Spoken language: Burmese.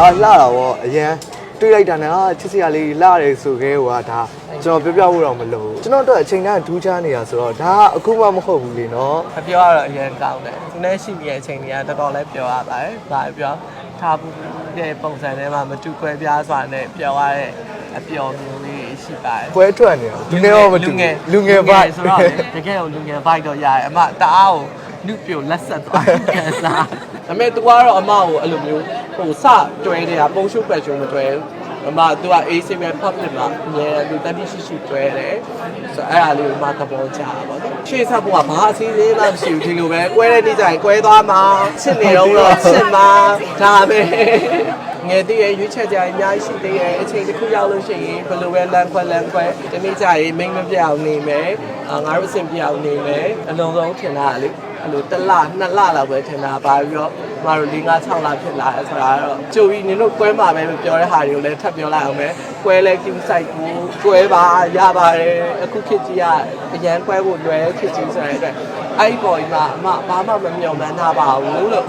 အာလှတာဗောအရန်တွေးလိုက်တာနဲ့အာချစ်စရာလေးလှတယ်ဆိုခဲဟိုကဒါကျွန်တော်ပြောပြဖို့တော့မလိုဘူးကျွန်တော်တို့အချိန်တိုင်းဒူးချားနေတာဆိုတော့ဒါကအခုမှမဟုတ်ဘူးလေနော်မပြောရတော့အရင်ကောင်းတယ်သူနဲ့ရှိနေတဲ့အချိန်တွေကတော်တော်လေးပြောရပါတယ်ဒါပြောထားဘူးတဲ့ပုံစံထဲမှာမတူခွဲပြားစွာနဲ့ပြောရတဲ့အပျော်မျိုးလေးရှိပါတယ်ပွဲထွက်နေတာလူငယ်ရောမတူလူငယ်လူငယ်ဘိုက်ဆိုတော့လေတကယ်ကိုလူငယ်ဘိုက်တော့ရတယ်အမတအားကို နုပြိုလက်ဆက်သွားကန်စားဒါပေမဲ့ तू ကတော့အမကိုအဲ့လိုမျိုးဟိုစတွဲနေတာပုံရှုပ်ပတ်ရှုံးမတွဲဘူးအမ तू က AC ပဲ public မှာအများလူတတိရှိရှိတွဲတယ်ဆိုတော့အဲ့ဒါလေးကိုမသဘောကျတာပေါ့နော်ရှေ့ဆက်ဖို့ကဘာအစည်းအဝေးမှမရှိဘူးဒီလိုပဲကွဲတဲ့နေ့ကျရင်ကွဲသွားမှာချစ်နေတော့တော့ချစ်မှာဒါပဲငယ်တည်းရဲ့ရွေးချက်ကြရင်အများကြီးရှိသေးရဲ့အချိန်တစ်ခုရောက်လို့ရှိရင်ဘယ်လိုပဲလမ်းခွဲလမ်းခွဲဒီနေ့ကျရင်မိန်းမပြအောင်နေမယ်အာငါတို့အဆင်ပြေအောင်နေမယ်အလုံးစုံထင်တာလေ အဲ့လိုတစ်လနှစ်လလောက်ပဲထင်တာပါပြီးတော့မတို့၄၅6လဖြစ်လာတယ်ဆိုတာတော့ကြိုပြီးနင်တို့ကွဲမှာပဲမပြောတဲ့ဟာတွေကိုလည်းထပ်ပြောလိုက်အောင်ပဲကွဲလဲကိစ္စိုက်ကိုကွဲပါရပါတယ်အခုခေတ်ကြီးကအရန်ကွဲဖို့လွယ်ခေတ်ကြီးဆိုတဲ့အတွက်အဲ့ဒီပေါ်မှာအမဘာမှမမျှော်မှန်းထားပါဘူးလို့